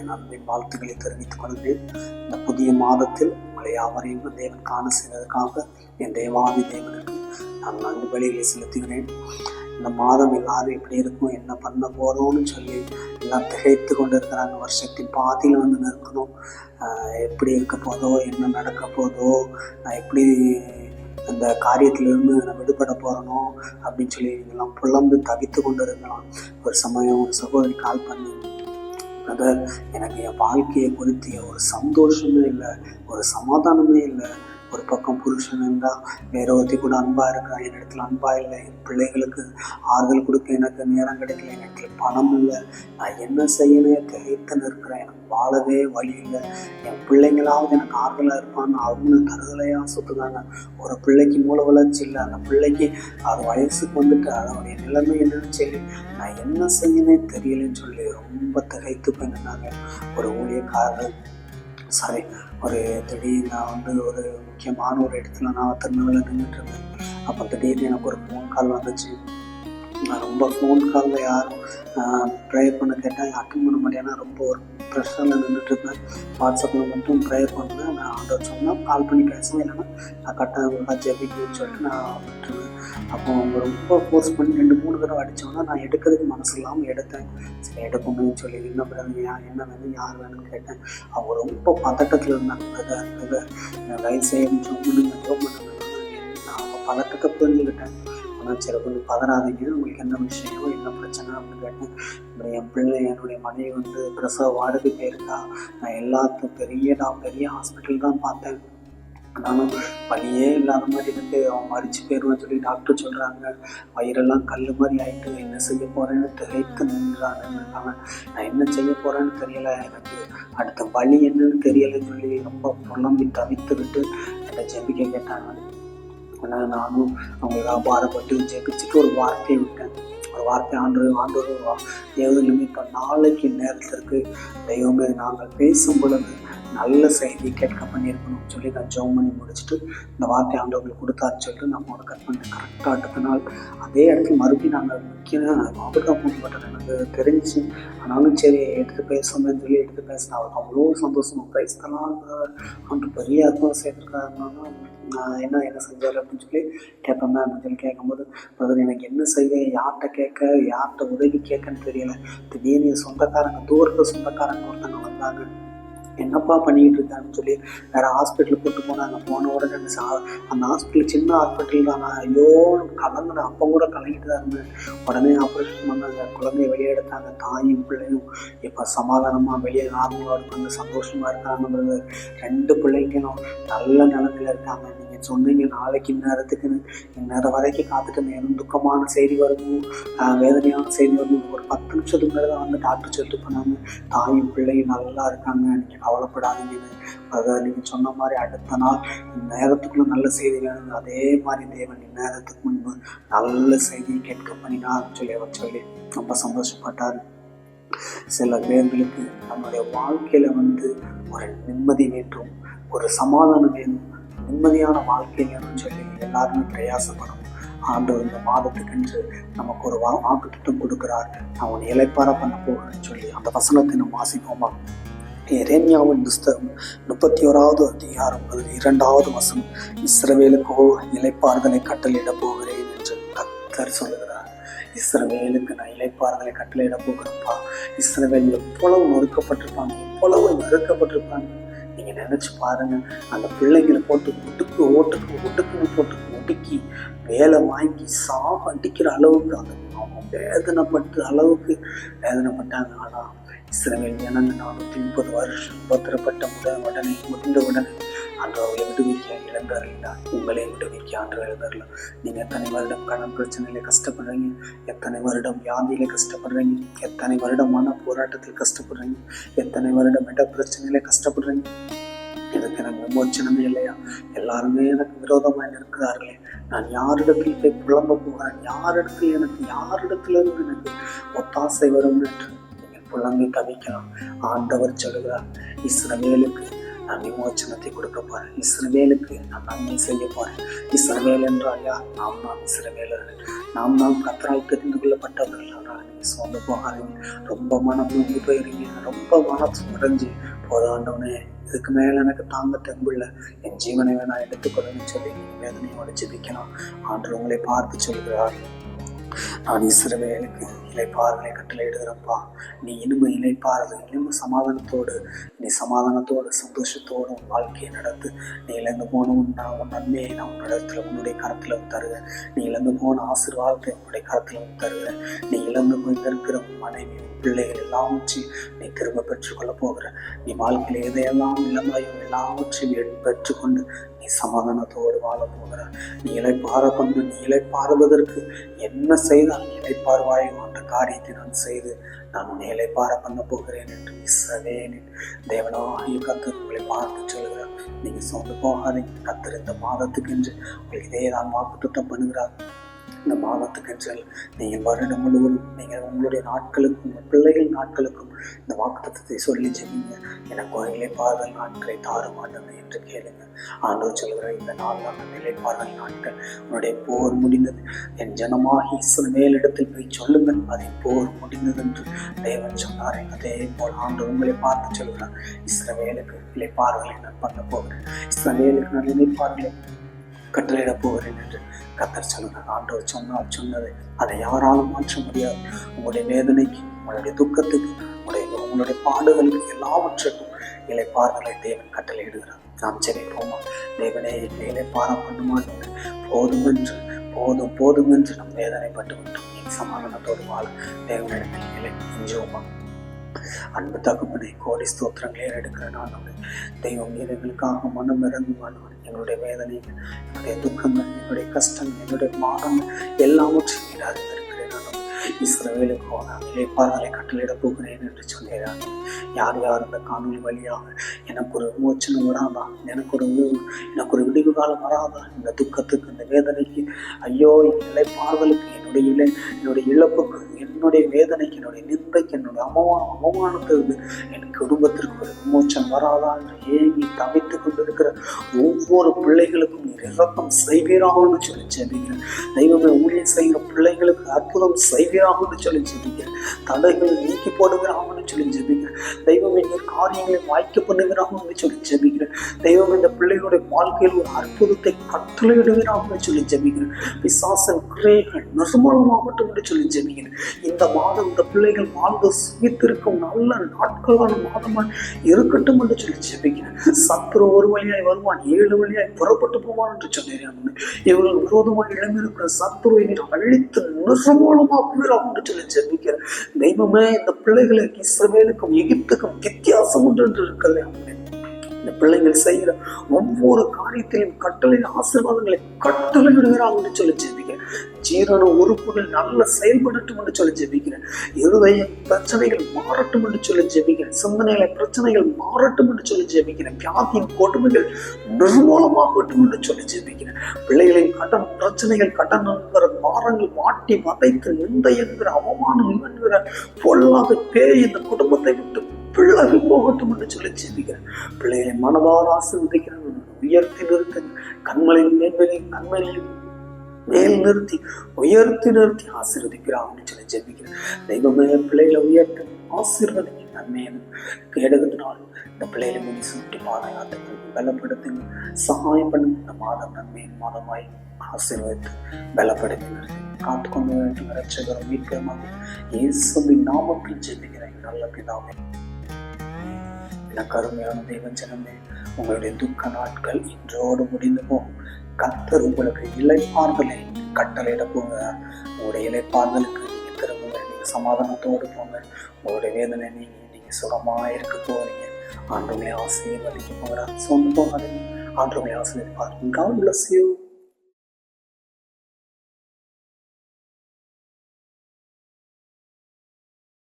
இயேசுவின் நாமத்தில் அன்பின் வாழ்த்துக்களை தெரிவித்துக் கொள்கிறேன். இந்த புதிய மாதத்தில் உங்களை யாவரையும் தேவன் காண செய்வதற்காக என் தேவாதி தேவனுக்கு நான் நன்றி வழிகளை செலுத்துகிறேன். இந்த மாதம் எல்லாரும் எப்படி இருக்கும் என்ன பண்ண போதோன்னு சொல்லி எல்லாம் திகைத்து கொண்டு இருக்கிறாங்க வருஷத்தின் பாதியில் வந்து நிற்கணும். எப்படி இருக்க போதோ என்ன நடக்க போதோ நான் எப்படி அந்த காரியத்திலிருந்து நம்ம விடுபட போகிறோம் அப்படின்னு சொல்லி நீங்களாம் புலம்பு தவித்து கொண்டு இருக்கலாம் ஒரு சமயம் ஒரு சகோதரி கால் பண்ணி பிரதர் எனக்கு என் வாழ்க்கையை குறித்து ஒரு சந்தோஷமே இல்லை ஒரு சமாதானமே இல்லை. ஒரு பக்கம் புருஷன் இருந்தா வேற ஒருத்தி கூட அன்பா இருக்கா? என் இடத்துல அன்பா இல்லை. என் பிள்ளைகளுக்கு ஆறுதல் கொடுக்க எனக்கு நேரம் கிடைக்கல. என் இடத்துல பணம் இல்லை. நான் என்ன செய்யணும்? திகைத்து நிற்கிறேன். எனக்கு வாழவே வழி இல்லை. என் பிள்ளைங்களாவது எனக்கு ஆறுதலாக இருப்பான்னு அவங்களும் தருதலையாக சுற்றுதாங்க ஒரு பிள்ளைக்கு மூல வளர்ச்சி இல்லை. அந்த பிள்ளைக்கு அது வயசுக்கு வந்துட்டு அதனுடைய நிலைமை என்னன்னு சொல்லி நான் என்ன செய்யனே தெரியலன்னு சொல்லி ரொம்ப திகைத்து போய் நின்னாங்க ஒரு ஊழியக்காரர் சாரி ஒரு திடீர் நான் வந்து ஒரு முக்கியமான ஒரு இடத்துல நான் திருநெல்வேலியில் நின்றுட்டு இருந்தேன். அப்போ திடீர்னு எனக்கு ஒரு ஃபோன் கால் வந்துச்சு. நான் ரொம்ப ஃபோன் காலில் யாரும் ப்ரேயர் பண்ண கேட்டால் அட்டன் பண்ண மாட்டேன் ரொம்ப ஒரு ப்ரெஷரில் நின்றுட்டு இருப்பேன் வாட்ஸ்அப்பில் மட்டும் ப்ரேயர் பண்ணுவேன் நான் ஆண்டவர் சொன்னால் கால் பண்ணி பேசுவேன் இல்லைன்னா நான் கரெக்டாக ஜெபிக்குன்னு சொல்லிட்டு நான் விட்டுருவேன் அப்போ அவங்க ரொம்ப ஃபோர்ஸ் பண்ணி ரெண்டு மூணு தடவை அடித்தோன்னா நான் எடுக்கிறதுக்கு மனசு இல்லாமல் எடுத்தேன் சரி எடுக்கணும்னு சொல்லி என்ன பிறகு யார் என்ன வேணும் யார் வேணும்னு கேட்டேன் அவங்க ரொம்ப பதட்டத்தில் இருந்தாங்க பிரதர் பிரதர் தயவு செய்ய ஜோம் பண்ணுங்க ஜோம் பண்ணுங்க நான் அவங்க பதட்டத்தை புரிஞ்சுக்கிட்டேன் ஆனால் சில கொஞ்சம் பதறாதீங்க. உங்களுக்கு என்ன விஷயம் என்ன பிரச்சனை அப்படின்னு கேட்டேன். என் பிள்ளை என்னுடைய மனைவி வந்து பிரசவ வார்டுக்கு போயிருக்கா நான் எல்லாத்துக்கும் பெரிய நான் பெரிய ஹாஸ்பிட்டல் தான் பார்த்தேன். ஆனாலும் வழியே இல்லாத மாதிரி இருக்கு. அவன் மறிச்சு போயிடுவான்னு சொல்லி டாக்டர் சொல்கிறாங்க வயிறெல்லாம் கல் மாதிரி ஆயிட்டு என்ன செய்ய போகிறேன்னு திகைத்து நின்றான்னு நான் என்ன செய்ய போகிறேன்னு தெரியல. எனக்கு அடுத்த வழி என்னன்னு தெரியலைன்னு சொல்லி ரொம்ப புலம்பி தவித்துக்கிட்டு என்னை ஜெபிக்க கேட்டாங்க. ஆனால் நானும் அவங்களுக்கு பாரப்பட்டு ஜெபிச்சுட்டு ஒரு வார்த்தையை விட்டேன். ஒரு வார்த்தை ஆண்டு ஆண்டு தேவதிலுமே இப்போ நாளைக்கு நேரத்திற்கு தெய்வமே நாங்கள் பேசும் பொழுது நல்ல செய்தி கேட்க பண்ணியிருக்கணும்னு சொல்லி நான் ஜெபம் பண்ணி முடிச்சுட்டு இந்த வார்த்தை ஆண்டவர்கள் கொடுத்தாருன்னு சொல்லிட்டு நான் ஃபோனை கட் கரெக்டாக அடுத்த நாள் அதே இடத்துல மறுபடியும் நாங்கள் முக்கியமாக அவருக்கு ஃபோன் பண்ணது எனக்கு தெரிஞ்சு ஆனாலும் சரி எடுத்து பேசணும்னு சொல்லி எடுத்து பேசினேன். அவருக்கு அவ்வளோ சந்தோஷமாக ப்ரைஸ் தரலாம் அவன்ட்டு பெரிய அற்புதம் சேர்த்துருக்காருனாலும் நான் என்ன என்ன செஞ்சார் அப்படின்னு சொல்லி கேட்பேன் அப்படின்னு சொல்லி கேட்கும்போது பிரதர் எனக்கு என்ன செய்ய யார்கிட்ட கேட்க யார்கிட்ட உதவி கேட்கன்னு தெரியலை. திடீர்னு என் சொந்தக்காரங்க தூரத்து சொந்தக்காரங்க ஒருத்தங்க வந்தாங்க. என்னப்பா பண்ணிக்கிட்டு இருக்கான்னு சொல்லி வேற ஹாஸ்பிட்டலுக்கு கூட்டு போனாங்க. போன உடனே அந்த சா அந்த ஹாஸ்பிட்டல் சின்ன ஹாஸ்பிட்டல் தான். நான் ஐயோ கலங்கினேன் அப்போ கூட கலங்கிட்டு தான் இருந்தேன். உடனே ஆப்ரேஷன் பண்ணாங்க. குழந்தைய வெளியே எடுத்தாங்க. தாயும் பிள்ளையும் இப்போ சமாதானமாக வெளியே நார்மலாக இருக்காங்க சந்தோஷமாக இருக்காங்க ரெண்டு பிள்ளைங்களும் நல்ல நிலமையில இருக்காங்க. நீங்கள் சொன்னீங்க நாளைக்கு இந்நேரத்துக்குன்னு. இந்நேரம் வரைக்கும் காத்துட்டு நேரம் துக்கமான செய்தி வரணும் வேதனையான செய்தி வரணும் ஒரு பத்து நிமிஷத்துக்கு முன்னாடி தான் வந்து டாக்டர் சொல்லிட்டு போனாங்க. தாயும் பிள்ளையும் நல்லா இருக்காங்க. நீங்கள் கவலைப்படாதீங்கன்னு அதை நீங்கள் சொன்ன மாதிரி அடுத்த நாள் நேரத்துக்குள்ள நல்ல செய்தி வேணும் அதே மாதிரி தேவன் இந்நேரத்துக்கு முன்பு நல்ல செய்தி கேட்க பண்ணினார்னு சொல்லி அவர் சொல்லி ரொம்ப சந்தோஷப்பட்டார். சில பேர்களுக்கு நம்மளுடைய வாழ்க்கையில வந்து ஒரு நிம்மதி வேண்டும் ஒரு சமாதானம் வேணும் நிம்மதியான வாழ்க்கை வேணும்னு சொல்லி எல்லாருமே பிரயாசப்படும். ஆண்டவர் இந்த மாதத்துக்கென்று நமக்கு ஒரு வாக்கு திட்டம் கொடுக்கிறார். நான் உன் இலைப்பார பண்ண போகிறேன்னு சொல்லி அந்த வசனத்தை நம்ம வாசிப்போமா? எரேமியாவின் புஸ்தகம் முப்பத்தி ஓராவது அதிகாரம் அதில் இரண்டாவது வசம் இஸ்ரவேலுக்கோ இலைப்பாறுதலை கட்டளையிட போகிறேன் என்று கத்தர் சொல்லுகிறார். இஸ்ரவேலுக்கு நான் இலைப்பாறுதலை கட்டளையிட போகிறப்பா இஸ்ரவேல் எவ்வளவு நொறுக்கப்பட்டிருப்பாங்க எவ்வளவு நொறுக்கப்பட்டிருப்பாங்க. நீங்கள் நினச்சி பாருங்க அந்த பிள்ளைங்களை போட்டு ஒட்டுக்கு ஓட்டுக்கு ஒட்டுக்குன்னு போட்டு ஒடுக்கி வேலை வாங்கி சாக அடிக்கிற அளவுக்கு அந்த அவங்க வேதனைப்பட்ட அளவுக்கு வேதனைப்பட்டாங்க. ஆனா இஸ்ரவேல் ஜனங்க நானூற்றி முப்பது வருஷம் பத்திரப்பட்ட முதல் உடனே முடிந்த உடனே ஆண்டவர்களை விடுவிக்க இழந்தார்கள் உங்களை விடுவிக்க ஆண்டு இழந்தார்கள் நீங்கள் எத்தனை வருடம் கடன் பிரச்சனையில கஷ்டப்படுறீங்க? எத்தனை வருடம் வியாதியில கஷ்டப்படுறீங்க? எத்தனை வருடம் மன போராட்டத்தில் கஷ்டப்படுறீங்க? எத்தனை வருடம் இட பிரச்சனையில கஷ்டப்படுறீங்க? இதுக்கு எனக்கு விமோச்சனமே இல்லையா? எல்லாருமே எனக்கு விரோதமாக இருக்கிறார்களே நான் யாரிடத்தில் போய் புலம்ப போகிறேன்? யாரிடத்தில் எனக்கு யாரிடத்துல இருந்து எனக்கு ஒத்தாசை வரும் என்று? புலம்பி தவிக்கலாம் ஆண்டவர் சொல்கிறார் இஸ்ரவேலுக்கு நான் விமோச்சனத்தை கொடுக்க போறேன். இஸ்ரவேலுக்கு நான் நன்மை செய்ய போறேன். இஸ்ரவேல் என்றால் யார்? நாம் தான் இஸ்ரவேலர்கள். நாம் நாம் கத்தராய் தெரிந்து கொள்ளப்பட்டவர்கள். ஆனால் நீங்க சொந்த போகாதீங்க ரொம்ப மனம் நோங்கி போயிருங்க. ரொம்ப மனம் உடைஞ்சு போதாண்டவனே இதுக்கு மேல எனக்கு தாங்க தெம்பில்ல என் ஜீவனை வேணா எடுத்துக்கொள்ளணும்னு சொல்லி நீங்க வேதனையோட ஜெபிக்கலாம் ஆண்டு உங்களை பார்த்து சொல்கிறார் நான் இஸ்ரவேலுக்கு இலைப்பாறுகளை கட்டளையிடுகிறப்பா நீ இனிமே இலைப்பாறுதல் இனிமே சமாதானத்தோடு நீ சமாதானத்தோடு சந்தோஷத்தோடு உன் வாழ்க்கையை நடத்து. நீ இழந்து போன உன் உன் நன்மையை நான் உன் உன்னுடைய கரத்தில் வந்து தருவேன் நீ இழந்து போன ஆசீர்வாதத்தை உன்னுடைய கரத்தில் வந்து தருவேன் நீ இழந்து போயிருக்கிற உன் மனைவி பிள்ளைகள் எல்லாம் வச்சு நீ திரும்ப பெற்றுக்கொள்ள போகிற நீ வாழ்க்கையில் எதையெல்லாம் இழந்தாயோ எல்லாவற்றையும் பெற்றுக்கொண்டு நீ சமாதானத்தோடு வாழ போகிற நீ இலைப்பார கொண்டு நீ இலைப்பாறுவதற்கு என்ன செய்தால் நீ இலைப்பார்வாயோ என்ற காரியத்தை நான் செய்து நான் உன்னை இலைப்பார பண்ண போகிறேன் என்று தேவனோ தேவனாகிய கத்தர் உங்களை பார்த்து சொல்கிறார். நீங்கள் சொந்த போகாதீங்க. கத்தர் இந்த மாதத்துக்கு என்று உங்களுக்கு இதே தான் திட்டம் பண்ணுகிறார். இந்த மாதத்துக்கு என்று நீங்கள் வருடம் முழுவதும் நீங்கள் உங்களுடைய நாட்களுக்கும் உங்கள் பிள்ளைகள் நாட்களுக்கும் இந்த வாக்குத்தத்தை சொல்லி ஜெபிங்க. எனக்கு ஒரு இலைப்பாறுதல் நாட்களை தார மாட்டேன் என்று கேளுங்க. ஆண்டவர் சொல்கிற இந்த நாள் தான் அந்த இலைப்பாறுதல் நாட்கள். உன்னுடைய போர் முடிந்தது. என் ஜனமாகி மேலிடத்தில் போய் சொல்லுங்கள் அதை போர் முடிந்தது என்று தேவன் சொன்னார். அதே போல் ஆண்டு உங்களை பார்த்து சொல்கிறார். இஸ்ரவேலுக்கு இலைப்பாறுதலை நான் பண்ண போகிறேன். இஸ்ரவேலுக்கு நான் இலைப்பாறுதலை கட்டளையிடப் போகிறேன் என்று கத்தர் சொல்கிறார் ஆண்டவர் சொன்னால் சொன்னதை அதை யாராலும் மாற்ற முடியாது. உங்களுடைய வேதனைக்கு உங்களுடைய துக்கத்துக்கு உங்களுடைய உங்களுடைய பாடுகளுக்கு எல்லாவற்றுக்கும் இலைப்பாறுதலை தேவன் கட்டளையிடுகிறார். நாம் ஜெபிப்போமா? தேவனே இலை பாரம் பண்ணுமான் போதும் என்று போதும் போதும் என்று நம் வேதனைப்பட்டு விட்டோம் சமாதானத்தோடு வாழ தேவனிடத்தில் இலை எஞ்சுவோமா? அன்பு தகப்பனை கோடி ஸ்தோத்திரங்களை எடுக்கிற நான் தெய்வம் எங்களுக்காக மனம் இறங்குவானவன் எங்களுடைய வேதனைகள் என்னுடைய துக்கங்கள் என்னுடைய கஷ்டங்கள் என்னுடைய மாதங்கள் எல்லாவற்றையும் நீர் இஸ்ரவேலுக்கு நான் இஸ்ரவேலுக்கோ இழைப்பார்களை போகிறேன் என்று சொன்னேன் யார் யார் அந்த காணொலி வழியாக எனக்கு ஒரு விமோச்சனம் வராதா? எனக்கு ஒரு எனக்கு ஒரு விடிவு காலம் வராதா? இந்த துக்கத்துக்கு இந்த வேதனைக்கு ஐயோ இழைப்பாறுதலுக்கு என்னுடைய இழ என்னுடைய இழப்புக்கு என்னுடைய வேதனைக்கு என்னுடைய நிந்தைக்கு என்னுடைய அவமானம் அவமானத்துக்கு என் குடும்பத்திற்கு ஒரு விமோச்சம் வராதா என்று ஏங்கி தவித்துக் கொண்டிருக்கிற ஒவ்வொரு பிள்ளைகளுக்கும் நீர் இறக்கம் செய்வீராகனு சொல்லி ஜெபிக்கிறேன். தெய்வமே ஊழியர் செய்கிற பிள்ளைகளுக்கு அற்புதம் செய்வீராகனு சொல்லி ஜெபிக்கிறேன். தடைகளை நீக்கி போடுகிறாங்கன்னு சொல்லி ஜெபிக்கிறேன். தெய்வமே நீர் காரியங்களை வாய்க்க பண்ணுகிறாங்கன்னு சொல்லி ஜெபிக்கிறேன். தெய்வம் இந்த பிள்ளைகளுடைய வாழ்க்கையில் ஒரு அற்புதத்தை கட்டளையிடுகிறாங்கன்னு சொல்லி ஜெபிக்கிறேன். பிசாசன் கிரேகள் நிர்மூலமாகட்டும் என்று சொல்லி ஜெபிக்கிறேன். இந்த மாதம் இந்த பிள்ளைகள் வாழ்ந்து சுகித்திருக்கும் நல்ல நாட்களான மாதமா இருக்கட்டும் என்று சொல்லி ஜெபிக்கிறேன். சத்துரு ஒரு வழியாய் வருவான் ஏழு வழியாய் புறப்பட்டு போவான் என்று சொன்னேன் இவர்கள் விரோதமாக இளமிருக்கிற சத்துருவை நீர் அழித்து நிர்மூலமாக்குகிறான் என்று சொல்லி ஜெபிக்கிறேன். தெய்வமே இந்த பிள்ளைகளுக்கு இஸ்ரவேலுக்கும் எகிப்துக்கும் வித்தியாசம் உண்டு என்று இருக்கிறது இந்த பிள்ளைகள் செய்கிற ஒவ்வொரு காரியத்திலும் கட்டளை ஆசீர்வாதங்களை கட்டளையிடுகிறாங்கன்னு சொல்லி ஜெபிக்கிறேன். ஜீரண உறுப்புகள் நல்ல செயல்படட்டும் என்று சொல்லி ஜெபிக்கிறேன். இருதய பிரச்சனைகள் மாறட்டும் என்று சொல்லி ஜெபிக்கிறேன். சிந்தனையில பிரச்சனைகள் மாறட்டும் என்று சொல்லி ஜெபிக்கிறேன். வியாதியின் கொடுமைகள் நிர்மூலமாகட்டும் என்று சொல்லி ஜெபிக்கிறேன். பிள்ளைகளின் கடன் பிரச்சனைகள் கடன் என்கிற பாரங்கள் மாட்டி வதைத்து நிந்தை என்கிற அவமானம் என்கிற பொல்லாத பேய் இந்த குடும்பத்தை விட்டு பிள்ளை போகட்டும் என்று சொல்லி ஜெபிக்கிறேன். பிள்ளைகளை மனதால் ஆசிர்வதிக்கிறேன். உயர்த்தி நிறுத்த. கண்மலையில் மேல்வெளி கண்மலையும் மேல் நிறுத்தி உயர்த்தி நிறுத்தி ஆசீர்வதிக்கிறான்னு சொல்லி ஜெபிக்கிறேன். தெய்வமே பிள்ளைகளை உயர்த்தி ஆசீர்வதிங்க நன்மையும் கேடுகிறதுனாலும் இந்த பிள்ளைகளை முடி சுட்டி பாதுகாத்துங்க பலப்படுத்துங்க. சகாயம் பண்ணுங்க. இந்த மாதம் நன்மையின் மாதமாய் ஆசீர்வதித்து பலப்படுத்தினர் காத்துக்கொண்டு வேண்டும் ரட்சகரும் மீட்கமாக இயேசுவின் நாமத்தில் ஜெபிக்கிறேன். நல்ல பிதாவே. எனக்கு அருமையான தெய்வஞ்சனமே உங்களுடைய துக்க நாட்கள் இன்றோடு முடிந்து போகும். கத்தர் உங்களுக்கு இலைப்பார்தலை கட்டளையிட போங்க உங்களுடைய இலைப்பார்தலுக்கு நீங்கள் திரும்புங்க நீங்கள் சமாதானத்தோடு போங்க உங்களுடைய வேதனை நீங்கள் நீங்கள் சுகமாக இருக்க போகிறீங்க ஆண்டுமே ஆசையை வலிக்க போகிறார். சொந்த போகாதீங்க. ஆண்டுமே ஆசையை பாருங்க God bless